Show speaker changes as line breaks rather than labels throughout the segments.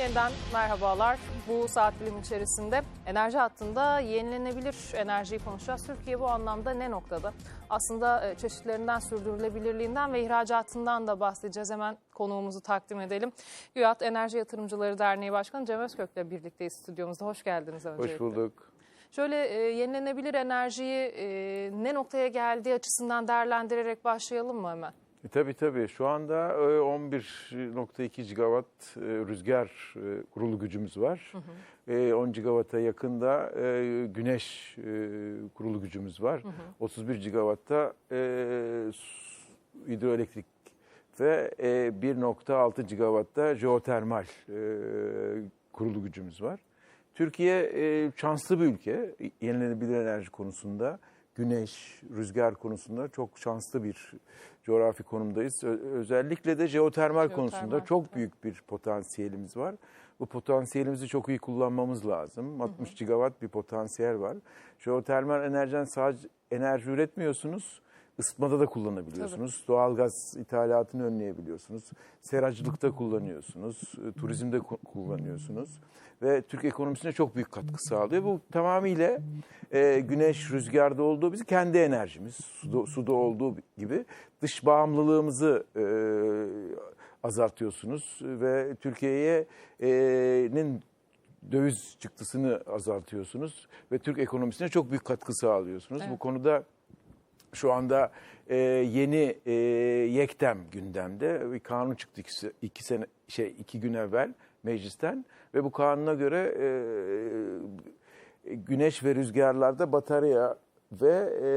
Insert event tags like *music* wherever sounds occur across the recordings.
Yeniden merhabalar. Bu saat dilim içerisinde enerji hattında yenilenebilir enerjiyi konuşacağız. Türkiye bu anlamda ne noktada? Aslında e, çeşitlerinden, sürdürülebilirliğinden ve ihracatından da bahsedeceğiz. Hemen konuğumuzu takdim edelim. GÜYAT Enerji Yatırımcıları Derneği Başkanı Cem Özkök'le birlikteyiz stüdyomuzda. Hoş geldiniz öncelikle.
Hoş bulduk.
Şöyle e, yenilenebilir enerjiyi e, ne noktaya geldiği açısından değerlendirerek başlayalım mı hemen?
E, tabii tabii şu anda e, 11.2 gigawatt e, rüzgar e, kurulu gücümüz var. E, 10 gigawatt'a yakında e, güneş e, kurulu gücümüz var. 31 gigawatt'ta e, su- hidroelektrik ve e, 1.6 gigawatt'ta jeotermal e, kurulu gücümüz var. Türkiye e, şanslı bir ülke yenilenebilir enerji konusunda. Güneş, rüzgar konusunda çok şanslı bir coğrafi konumdayız. Özellikle de jeotermal, konusunda çok büyük bir potansiyelimiz var. Bu potansiyelimizi çok iyi kullanmamız lazım. 60 gigawatt bir potansiyel var. Jeotermal enerjiden sadece enerji üretmiyorsunuz. Isıtmada da kullanabiliyorsunuz. Doğalgaz ithalatını önleyebiliyorsunuz. Seracılıkta kullanıyorsunuz. e, Turizmde ku- kullanıyorsunuz. Ve Türk ekonomisine çok büyük katkı sağlıyor. Bu tamamıyla e, güneş, rüzgarda olduğu bizim kendi enerjimiz. Suda, suda olduğu gibi dış bağımlılığımızı e, azaltıyorsunuz. Ve Türkiye'nin döviz çıktısını azaltıyorsunuz. Ve Türk ekonomisine çok büyük katkı sağlıyorsunuz.
Evet.
Bu konuda şu anda e, yeni e, yektem gündemde bir kanun çıktı iki, iki sene şey iki gün evvel meclisten ve bu kanuna göre e, güneş ve rüzgarlarda batarya ve e,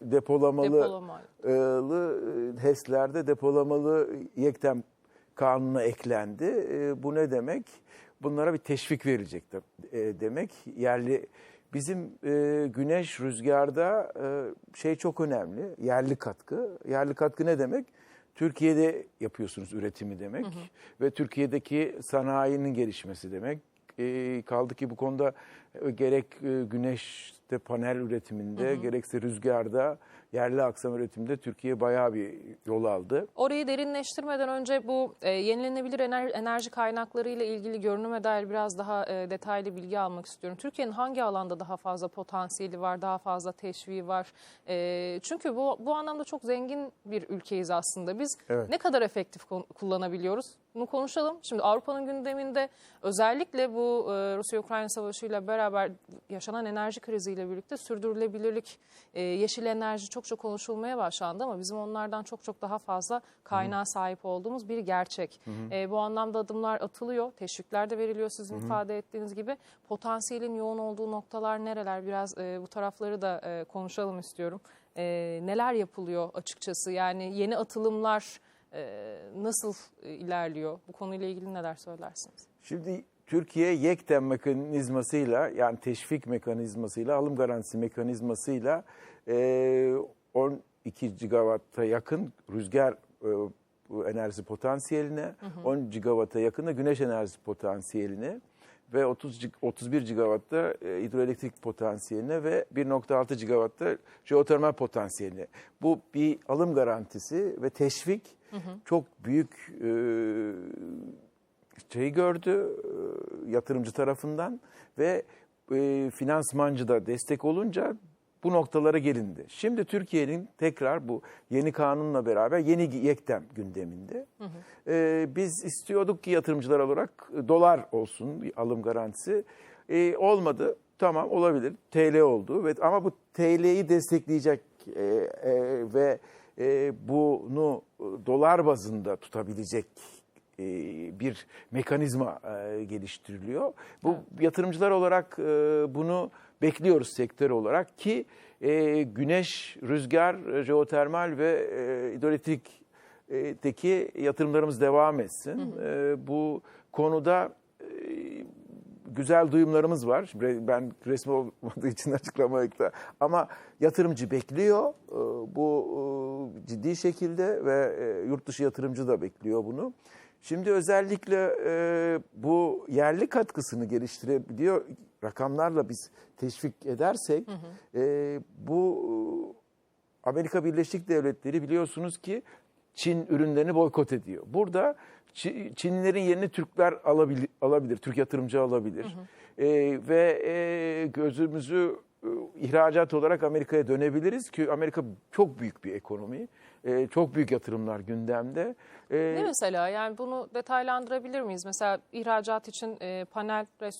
depolamalı
Depolama.
e, HES'lerde depolamalı yektem kanuna eklendi. E, Bu ne demek? Bunlara bir teşvik verilecek de, e, demek. Yerli bizim e, güneş rüzgarda e, şey çok önemli. Yerli katkı. Yerli katkı ne demek? Türkiye'de yapıyorsunuz üretimi demek ve Türkiye'deki sanayinin gelişmesi demek. E, kaldı ki bu konuda gerek e, güneşte panel üretiminde gerekse rüzgarda yerli aksam üretiminde Türkiye bayağı bir yol aldı.
Orayı derinleştirmeden önce bu e, yenilenebilir ener- enerji kaynakları ile ilgili görünüme dair biraz daha e, detaylı bilgi almak istiyorum. Türkiye'nin hangi alanda daha fazla potansiyeli var, daha fazla teşviği var? E, çünkü bu bu anlamda çok zengin bir ülkeyiz aslında. Biz
Evet.
ne kadar efektif kullanabiliyoruz? Bunu konuşalım. Şimdi Avrupa'nın gündeminde özellikle bu e, Rusya-Ukrayna savaşıyla beraber yaşanan enerji kriziyle birlikte sürdürülebilirlik, e, yeşil enerji çok çok konuşulmaya başlandı ama bizim onlardan çok çok daha fazla kaynağa sahip olduğumuz bir gerçek. E, bu anlamda adımlar atılıyor, teşvikler de veriliyor sizin ifade ettiğiniz gibi. Potansiyelin yoğun olduğu noktalar nereler? Biraz e, bu tarafları da e, konuşalım istiyorum. E, neler yapılıyor açıkçası? Yani yeni atılımlar e, nasıl e, ilerliyor? Bu konuyla ilgili neler söylersiniz?
Şimdi Türkiye yektem mekanizmasıyla yani teşvik mekanizmasıyla alım garantisi mekanizmasıyla e, 12 gigawatta yakın rüzgar e, enerjisi potansiyeline, 10 gigawatta yakın da güneş enerjisi potansiyeline ve 30 gig- 31 gigawatta e, hidroelektrik potansiyeline ve 1.6 gigawatta jeotermal potansiyeline. Bu bir alım garantisi ve teşvik çok büyük e, şey gördü e, yatırımcı tarafından ve e, finansmancı da destek olunca bu noktalara gelindi. Şimdi Türkiye'nin tekrar bu yeni kanunla beraber yeni yektem gündeminde. E, biz istiyorduk ki yatırımcılar olarak e, dolar olsun bir alım garantisi. E, olmadı. Tamam olabilir. TL oldu ve ama bu TL'yi destekleyecek e, e, ve e, bunu dolar bazında tutabilecek bir mekanizma e, geliştiriliyor. Bu yatırımcılar olarak e, bunu bekliyoruz sektör olarak ki e, güneş, rüzgar, e, jeotermal ve e, hidroelektrikteki yatırımlarımız devam etsin. E, bu konuda e, güzel duyumlarımız var. Ben resmi olmadığı için *laughs* açıklamakta. Ama yatırımcı bekliyor. Ee, Bu e, ciddi şekilde ve e, yurt dışı yatırımcı da bekliyor bunu. Şimdi özellikle e, bu yerli katkısını geliştirebiliyor. Rakamlarla biz teşvik edersek e, bu e, Amerika Birleşik Devletleri biliyorsunuz ki Çin ürünlerini boykot ediyor. Burada Çi- Çinlilerin yerini Türkler alabilir, alabilir Türk yatırımcı alabilir. E, ve e, gözümüzü e, ihracat olarak Amerika'ya dönebiliriz ki Amerika çok büyük bir ekonomi. E, çok büyük yatırımlar gündemde. E,
Ne mesela yani bunu detaylandırabilir miyiz? Mesela ihracat için e, panel ve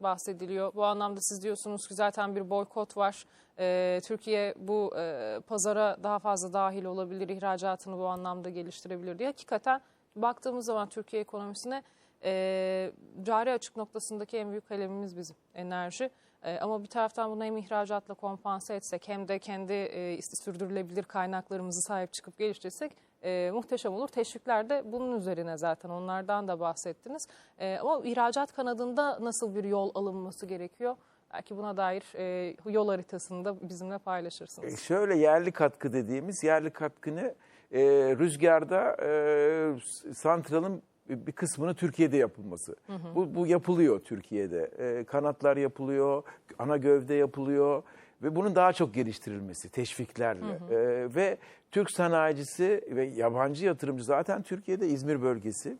bahsediliyor. Bu anlamda siz diyorsunuz ki zaten bir boykot var. E, Türkiye bu e, pazara daha fazla dahil olabilir, ihracatını bu anlamda geliştirebilir diye. Hakikaten baktığımız zaman Türkiye ekonomisine e, cari açık noktasındaki en büyük kalemimiz bizim enerji. E, ama bir taraftan bunu hem ihracatla kompanse etsek hem de kendi e, sürdürülebilir kaynaklarımızı sahip çıkıp geliştirsek e, muhteşem olur. Teşvikler de bunun üzerine zaten onlardan da bahsettiniz. E, ama ihracat kanadında nasıl bir yol alınması gerekiyor? Belki buna dair e, yol haritasını da bizimle
E,
paylaşırsınız.
Şöyle yerli katkı dediğimiz yerli katkını e, rüzgarda e, santralın bir kısmını Türkiye'de yapılması. Bu, bu yapılıyor Türkiye'de. E, kanatlar yapılıyor, ana gövde yapılıyor ve bunun daha çok geliştirilmesi teşviklerle. E, ve Türk sanayicisi ve yabancı yatırımcı zaten Türkiye'de İzmir bölgesi.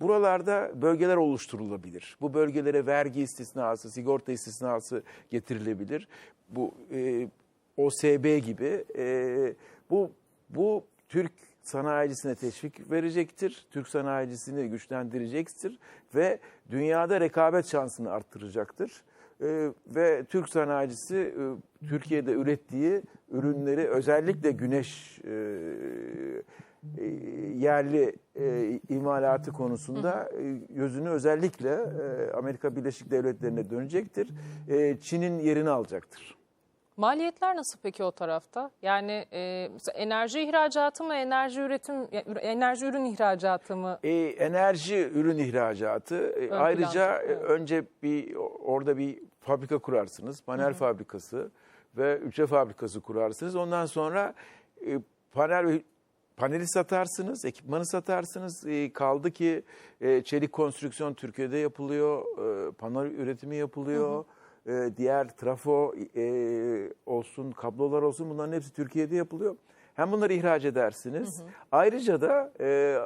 Buralarda bölgeler oluşturulabilir. Bu bölgelere vergi istisnası, sigorta istisnası getirilebilir. Bu e, OSB gibi e, bu bu Türk sanayicisine teşvik verecektir. Türk sanayicisini güçlendirecektir ve dünyada rekabet şansını arttıracaktır. E, ve Türk sanayicisi e, Türkiye'de ürettiği ürünleri özellikle güneş e, e, yerli e, imalatı konusunda e, gözünü özellikle e, Amerika Birleşik Devletleri'ne dönecektir. E, Çin'in yerini alacaktır.
Maliyetler nasıl peki o tarafta? Yani e, mesela enerji ihracatı mı, enerji üretim, enerji ürün ihracatı mı?
E, enerji ürün ihracatı e,
Ön
ayrıca
planda,
e, önce bir orada bir fabrika kurarsınız. Panel fabrikası ve ülke fabrikası kurarsınız. Ondan sonra e, panel paneli satarsınız, ekipmanı satarsınız. E, kaldı ki e, çelik konstrüksiyon Türkiye'de yapılıyor, e, panel üretimi yapılıyor. E, diğer trafo e, olsun, kablolar olsun bunların hepsi Türkiye'de yapılıyor. Hem bunları ihraç edersiniz. Ayrıca da e,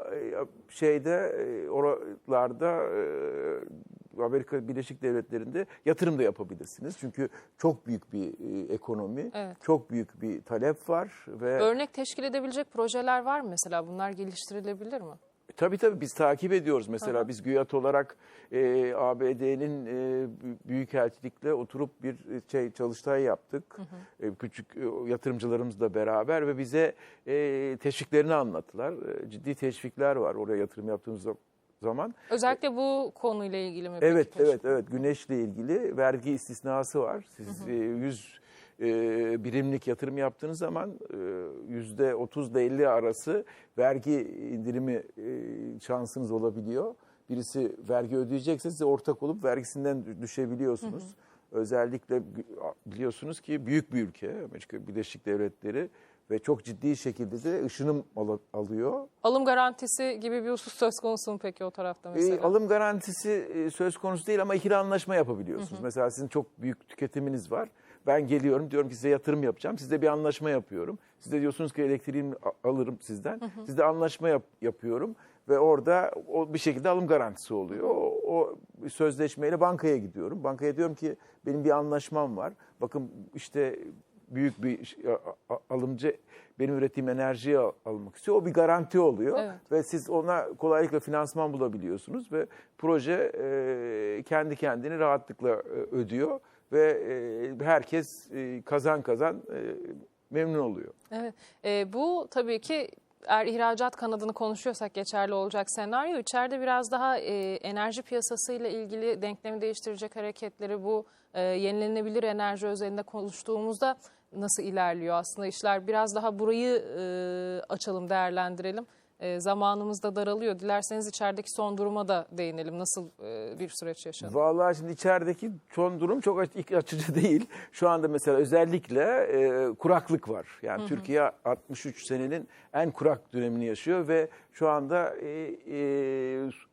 şeyde e, oralarda e, Amerika Birleşik Devletleri'nde yatırım da yapabilirsiniz. Çünkü çok büyük bir e, ekonomi,
Evet.
çok büyük bir talep var ve
Örnek teşkil edebilecek projeler var mı mesela? Bunlar geliştirilebilir mi?
Tabii tabii biz takip ediyoruz. Mesela biz GÜYAT olarak e, ABD'nin e, büyükelçilikle oturup bir şey çalıştay yaptık. E, küçük e, yatırımcılarımızla beraber ve bize e, teşviklerini anlattılar. E, ciddi teşvikler var oraya yatırım yaptığımız za- zaman.
Özellikle bu konuyla ilgili mi? peki
Evet
teşvik?
evet evet güneşle ilgili vergi istisnası var. Siz e, 100 e, birimlik yatırım yaptığınız zaman e, yüzde 30 ile 50 arası vergi indirimi e, şansınız olabiliyor. Birisi vergi ödeyecekse size ortak olup vergisinden düşebiliyorsunuz. Özellikle gü- biliyorsunuz ki büyük bir ülke Amerika Birleşik Devletleri ve çok ciddi şekilde de ışınım al- alıyor.
Alım garantisi gibi bir husus söz konusu mu peki o tarafta
E,
mesela?
alım garantisi e, söz konusu değil ama ikili anlaşma yapabiliyorsunuz. Mesela sizin çok büyük tüketiminiz var. Ben geliyorum diyorum ki size yatırım yapacağım. Sizde bir anlaşma yapıyorum. Siz de diyorsunuz ki elektriğimi alırım sizden. Sizde anlaşma yap- yapıyorum ve orada o bir şekilde alım garantisi oluyor. O, o sözleşmeyle bankaya gidiyorum. Bankaya diyorum ki benim bir anlaşmam var. Bakın işte büyük bir alımcı benim ürettiğim enerjiyi al- almak istiyor. O bir garanti oluyor
Evet.
ve siz ona kolaylıkla finansman bulabiliyorsunuz ve proje kendi kendini rahatlıkla ödüyor ve e, herkes e, kazan kazan e, memnun oluyor.
Evet. Ee, bu tabii ki eğer ihracat kanadını konuşuyorsak geçerli olacak senaryo. İçeride biraz daha e, enerji piyasasıyla ilgili denklemi değiştirecek hareketleri bu e, yenilenebilir enerji özelinde konuştuğumuzda nasıl ilerliyor aslında işler? Biraz daha burayı e, açalım, değerlendirelim. E, zamanımız da daralıyor. Dilerseniz içerideki son duruma da değinelim. Nasıl e, bir süreç yaşanıyor?
Vallahi şimdi içerideki son durum çok iç açıcı *laughs* değil. Şu anda mesela özellikle e, kuraklık var. Yani Türkiye 63 senenin en kurak dönemini yaşıyor ve şu anda e, e,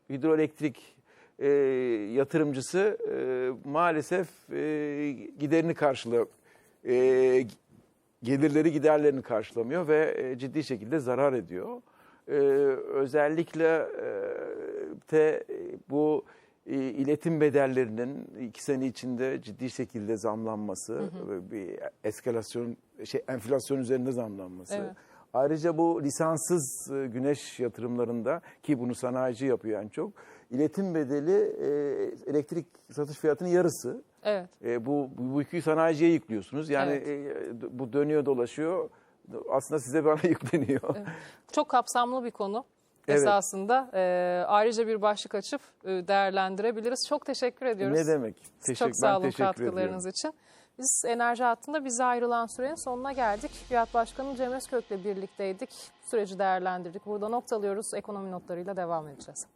hidroelektrik e, yatırımcısı e, maalesef e, giderini karşılıyor. E, gelirleri giderlerini karşılamıyor ve e, ciddi şekilde zarar ediyor. E, özellikle e, de bu e, iletim bedellerinin iki sene içinde ciddi şekilde zamlanması, ve bir eskalasyon, şey enflasyon üzerinde zamlanması.
Evet.
Ayrıca bu lisanssız e, güneş yatırımlarında ki bunu sanayici yapıyor en çok. iletim bedeli e, elektrik satış fiyatının yarısı.
Evet.
E, bu, bu, bu yükü sanayiciye yüklüyorsunuz. Yani
Evet.
e, bu dönüyor dolaşıyor. Aslında size bana *laughs* yükleniyor.
Çok kapsamlı bir konu.
Evet.
Esasında e, ayrıca bir başlık açıp e, değerlendirebiliriz. Çok teşekkür ediyoruz.
Ne demek?
Çok sağ olun
teşekkür
katkılarınız
ediyorum.
için. Biz enerji hattında bize ayrılan sürenin sonuna geldik. Fiyat Başkanı Cem Özkök'le birlikteydik. Süreci değerlendirdik. Burada noktalıyoruz. Ekonomi notlarıyla devam edeceğiz.